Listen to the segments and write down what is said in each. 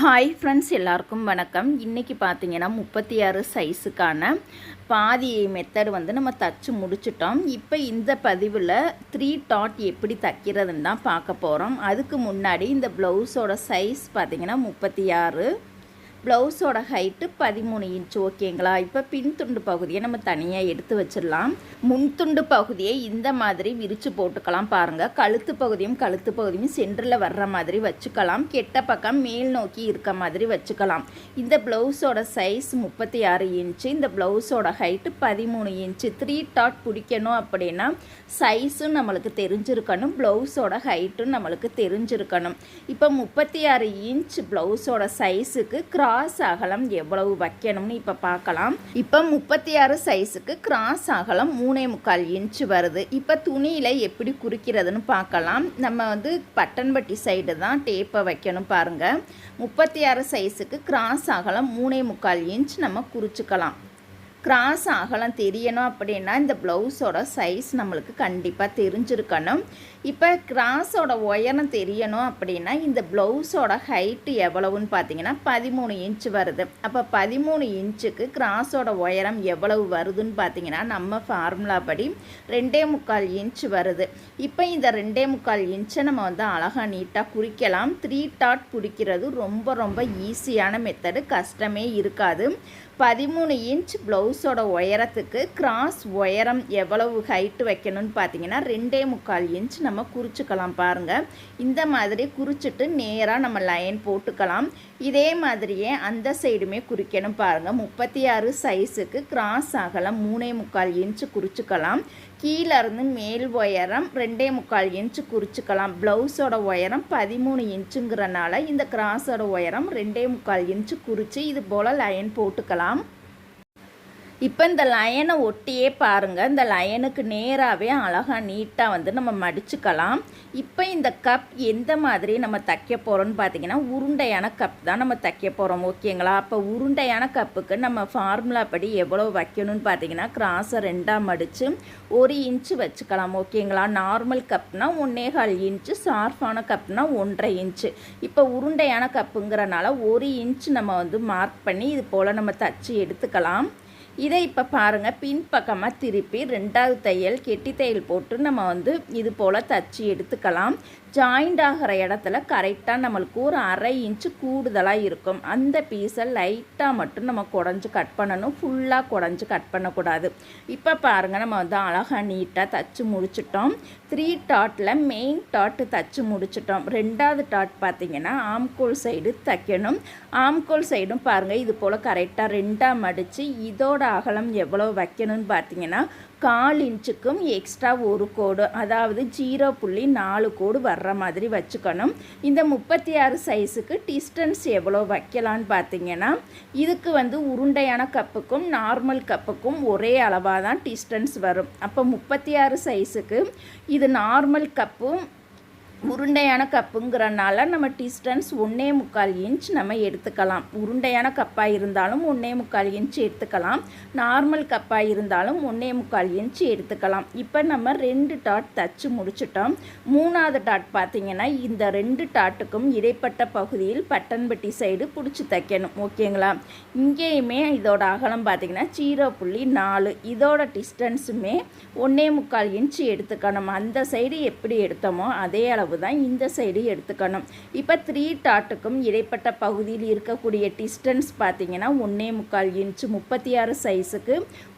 Hi friends எல்லாருக்கும் வணக்கம். இன்றைக்கி பார்த்தீங்கன்னா முப்பத்தி ஆறு சைஸுக்கான பாதி மெத்தட் வந்து நம்ம தச்சு முடிச்சிட்டோம். இப்போ இந்த பதிவில் த்ரீ டாட் எப்படி தைக்கிறதுன்னு தான் பார்க்க போகிறோம் அதுக்கு முன்னாடி இந்த ப்ளவுஸோட சைஸ் பார்த்தீங்கன்னா முப்பத்தி ஆறு ப்ளவுஸோட ஹைட்டு பதிமூணு இன்ச் ஓகேங்களா இப்போ பின் துண்டு பகுதியை நம்ம தனியாக எடுத்து வச்சிடலாம். முன்துண்டு பகுதியை இந்த மாதிரி விரித்து போட்டுக்கலாம் பாருங்கள் கழுத்து பகுதியும் கழுத்து பகுதியும் சென்டரில் வர்ற மாதிரி வச்சுக்கலாம். கெட்ட பக்கம் மேல் நோக்கி இருக்க மாதிரி வச்சுக்கலாம். இந்த ப்ளவுஸோட சைஸ் முப்பத்தி ஆறு இன்ச்சு இந்த ப்ளவுஸோட ஹைட்டு பதிமூணு இன்ச்சு த்ரீ டாட் பிடிக்கணும் அப்படின்னா சைஸும் நம்மளுக்கு தெரிஞ்சிருக்கணும். ப்ளவுஸோட ஹைட்டும் நம்மளுக்கு தெரிஞ்சிருக்கணும். இப்போ முப்பத்தி ஆறு இன்ச் ப்ளவுஸோட சைஸுக்கு கிரா கிராஸ் அகலம் எவ்வளவு வைக்கணும்னு இப்போ பார்க்கலாம். இப்போ முப்பத்தி ஆறு சைஸுக்கு கிராஸ் அகலம் மூணே முக்கால் இன்ச் வருது. இப்போ துணியில் எப்படி குறிக்கிறதுன்னு பார்க்கலாம். நம்ம வந்து பட்டன்பட்டி சைடு தான் டேப்பை வைக்கணும் பாருங்கள் முப்பத்தி ஆறு சைஸுக்கு கிராஸ் அகலம் மூணே முக்கால் இன்ச் நம்ம குறிச்சிக்கலாம். கிராஸ் அகலம் தெரியணும் அப்படின்னா இந்த ப்ளவுஸோட சைஸ் நம்மளுக்கு கண்டிப்பாக தெரிஞ்சிருக்கணும். இப்போ கிராஸோட உயரம் தெரியணும் அப்படின்னா இந்த ப்ளவுஸோட ஹைட்டு எவ்வளவுன்னு பார்த்தீங்கன்னா பதிமூணு இன்ச் வருது. அப்போ பதிமூணு இன்ச்சுக்கு கிராஸோட உயரம் எவ்வளவு வருதுன்னு பார்த்தீங்கன்னா நம்ம ஃபார்முலா படி ரெண்டே முக்கால் இன்ச் வருது. இப்போ இந்த ரெண்டே முக்கால் இன்ச்சை நம்ம வந்து அழகாக நீட்டாக குறிக்கலாம். த்ரீ டாட் குறிக்கிறது ரொம்ப ரொம்ப ஈஸியான மெத்தடு கஷ்டமே இருக்காது. பதிமூணு இன்ச் ப்ளவுஸோட உயரத்துக்கு கிராஸ் உயரம் எவ்வளவு ஹைட்டு வைக்கணும்னு பார்த்தீங்கன்னா ரெண்டே முக்கால் இன்ச் நம்ம குறிச்சிக்கலாம் பாருங்கள் இந்த மாதிரி குறிச்சிட்டு நேராக நம்ம லைன் போட்டுக்கலாம். இதே மாதிரியே அந்த சைடுமே குறிக்கணும் பாருங்கள் முப்பத்தி ஆறு சைஸுக்கு கிராஸ் ஆகலாம். மூணே முக்கால் இன்ச்சு குறிச்சிக்கலாம். கீழேருந்து மேல் உயரம் ரெண்டே முக்கால் இன்ச்சு குறிச்சிக்கலாம். ப்ளவுஸோட உயரம் பதிமூணு இன்ச்சுங்கிறனால இந்த கிராஸோட உயரம் ரெண்டே முக்கால் இன்ச்சு குறித்து இது போல் லைன் போட்டுக்கலாம். இப்போ இந்த லயனை ஒட்டியே பாருங்கள் இந்த லயனுக்கு நேராகவே அழகாக நீட்டாக வந்து நம்ம மடிச்சுக்கலாம். இப்போ இந்த கப் எந்த மாதிரி நம்ம தைக்க போகிறோம்னு பார்த்தீங்கன்னா உருண்டையான கப் தான் நம்ம தைக்க போகிறோம் ஓகேங்களா? அப்போ உருண்டையான கப்புக்கு நம்ம ஃபார்முலா படி எவ்வளோ வைக்கணும்னு பார்த்தீங்கன்னா கிராஸை ரெண்டாக மடித்து ஒரு இன்ச்சு வச்சுக்கலாம் ஓகேங்களா? நார்மல் கப்னால் ஒன்றே கால் இன்ச்சு சார்ஃபான கப்னால் ஒன்றரை இன்ச்சு. இப்போ உருண்டையான கப்புங்கிறனால ஒரு இன்ச் நம்ம வந்து மார்க் பண்ணி இது போல் நம்ம தச்சு எடுத்துக்கலாம். இதை இப்போ பாருங்கள் பின்பக்கமாக திருப்பி ரெண்டாவது தையல் கெட்டி தையல் போட்டு நம்ம வந்து இது போல் தச்சு எடுத்துக்கலாம். ஜாயிண்ட் ஆகிற இடத்துல கரெக்டாக நம்மளுக்கு ஒரு அரை இன்ச்சு கூடுதலாக இருக்கும். அந்த பீஸை லைட்டாக மட்டும் நம்ம குடஞ்சி கட் பண்ணணும். ஃபுல்லாக குடஞ்சி கட் பண்ணக்கூடாது. இப்போ பாருங்கள் நம்ம வந்து அழகாக நீட்டாக தச்சு முடிச்சிட்டோம். த்ரீ டாட்டில் மெயின் டாட்டு தச்சு முடிச்சிட்டோம். ரெண்டாவது டாட் பார்த்திங்கன்னா ஆம்கோல் சைடு தைக்கணும். ஆம்கோல் சைடும் பாருங்கள் இது போல் கரெக்டாக ரெண்டாக மடித்து இதோட அகலம் எவ்வளோ வைக்கணும்னு பார்த்தீங்கன்னா கால் இன்ச்சுக்கும் எக்ஸ்ட்ரா ஒரு கோடு அதாவது ஜீரோ புள்ளி நாலு கோடு வர்ற மாதிரி வச்சுக்கணும். இந்த முப்பத்தி ஆறு சைஸுக்கு டிஸ்டன்ஸ் எவ்வளோ வைக்கலான்னு பார்த்தீங்கன்னா இதுக்கு வந்து உருண்டையான கப்புக்கும் நார்மல் கப்புக்கும் ஒரே அளவாக தான் டிஸ்டன்ஸ் வரும். அப்போ முப்பத்தி ஆறு சைஸுக்கு இது நார்மல் கப்பும் உருண்டையான கப்புங்கிறனால நம்ம டிஸ்டன்ஸ் ஒன்றே முக்கால் இன்ச் நம்ம எடுத்துக்கலாம். உருண்டையான கப்பாக இருந்தாலும் ஒன்றே முக்கால் இன்ச் எடுத்துக்கலாம். நார்மல் கப்பாக இருந்தாலும் ஒன்றே முக்கால் இன்ச் எடுத்துக்கலாம். இப்போ நம்ம ரெண்டு டாட் தச்சு முடிச்சிட்டோம். மூணாவது டாட் பார்த்திங்கன்னா இந்த ரெண்டு டாட்டுக்கும் இடைப்பட்ட பகுதியில் பட்டன்பட்டி சைடு பிடிச்சி தைக்கணும். ஓகேங்களா இங்கேயுமே இதோட அகலம் பார்த்திங்கன்னா ஜீரோ புள்ளி நாலு. இதோட டிஸ்டன்ஸுமே ஒன்றே முக்கால் இன்ச் எடுத்துக்கணும். அந்த சைடு எப்படி எடுத்தோமோ அதே அளவு அளவு தான் இந்த சைடு எடுத்துக்கணும். இப்போ த்ரீ டாட்டுக்கும் இடைப்பட்ட பகுதியில் இருக்கக்கூடிய டிஸ்டன்ஸ் பார்த்தீங்கன்னா ஒன்றே முக்கால் இன்ச்சு முப்பத்தி ஆறு சைஸுக்கு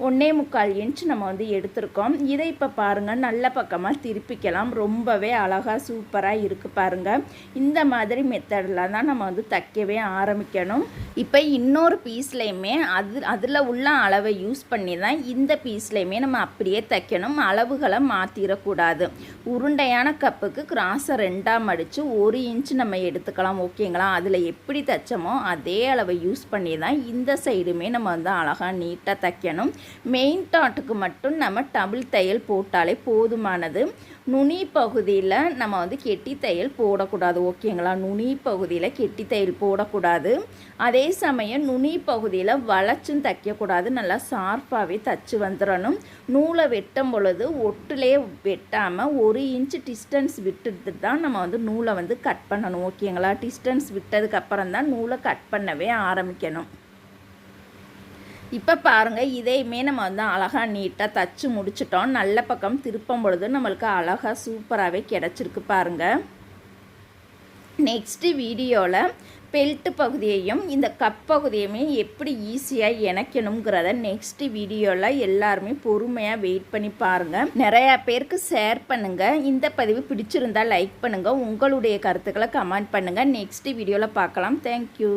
ஒன்றே முக்கால் இன்ச் நம்ம வந்து எடுத்திருக்கோம். இதை இப்போ பாருங்கள் நல்ல பக்கமாக திருப்பிக்கலாம். ரொம்பவே அழகாக சூப்பராக இருக்குது பாருங்கள் இந்த மாதிரி மெத்தடில் தான் நம்ம வந்து தைக்கவே ஆரம்பிக்கணும். இப்போ இன்னொரு பீஸ்லேயுமே அது அதில் உள்ள அளவை யூஸ் பண்ணி தான் இந்த பீஸ்லேயுமே நம்ம அப்படியே தைக்கணும். அளவுகளை மாற்றிடக்கூடாது உருண்டையான கப்புக்கு கிராஸ் கிளாஸை ரெண்டாக மடித்து ஒரு இன்ச் நம்ம எடுத்துக்கலாம் ஓகேங்களா? அதில் எப்படி தைச்சோமோ அதே அளவை யூஸ் பண்ணி தான் இந்த சைடுமே நம்ம வந்து அழகாக நீட்டாக தைக்கணும். மெயின் டாட்டுக்கு மட்டும் நம்ம டபுள் தையல் போட்டாலே போதுமானது. நுனி பகுதியில் நம்ம வந்து கெட்டி தையல் போடக்கூடாது ஓகேங்களா? நுனி பகுதியில் கெட்டி தையல் போடக்கூடாது. அதே சமயம் நுனி பகுதியில் வளைச்சும் தைக்கக்கூடாது. நல்லா ஷார்ப்பாகவே தச்சு வந்துடணும் நூலை வெட்டும் பொழுது ஒட்டுலே வெட்டாமல் ஒரு இன்ச்சு டிஸ்டன்ஸ் விட்டுட்டு தான் நம்ம வந்து நூலை வந்து கட் பண்ணணும் ஓகேங்களா? டிஸ்டன்ஸ் விட்டதுக்கப்புறம் தான் நூலை கட் பண்ணவே ஆரம்பிக்கணும். இப்போ பாருங்கள் இதையுமே நம்ம வந்து அழகாக நீட்டாக தச்சு முடிச்சிட்டோம். நல்ல பக்கம் திருப்பும் பொழுது நம்மளுக்கு அழகாக சூப்பராகவே கிடச்சிருக்கு பாருங்கள் நெக்ஸ்ட்டு வீடியோவில் பெல்ட்டு பகுதியையும் இந்த கப் பகுதியுமே எப்படி ஈஸியாக இணைக்கணுங்கிறத நெக்ஸ்ட் வீடியோவில் எல்லாருமே பொறுமையாக வெயிட் பண்ணி பாருங்கள் நிறையா பேருக்கு ஷேர் பண்ணுங்கள் இந்த பதிவு பிடிச்சிருந்தா லைக் பண்ணுங்கள் உங்களுடைய கருத்துக்களை கமெண்ட் பண்ணுங்கள் நெக்ஸ்ட் வீடியோவில் பார்க்கலாம். தேங்க்யூ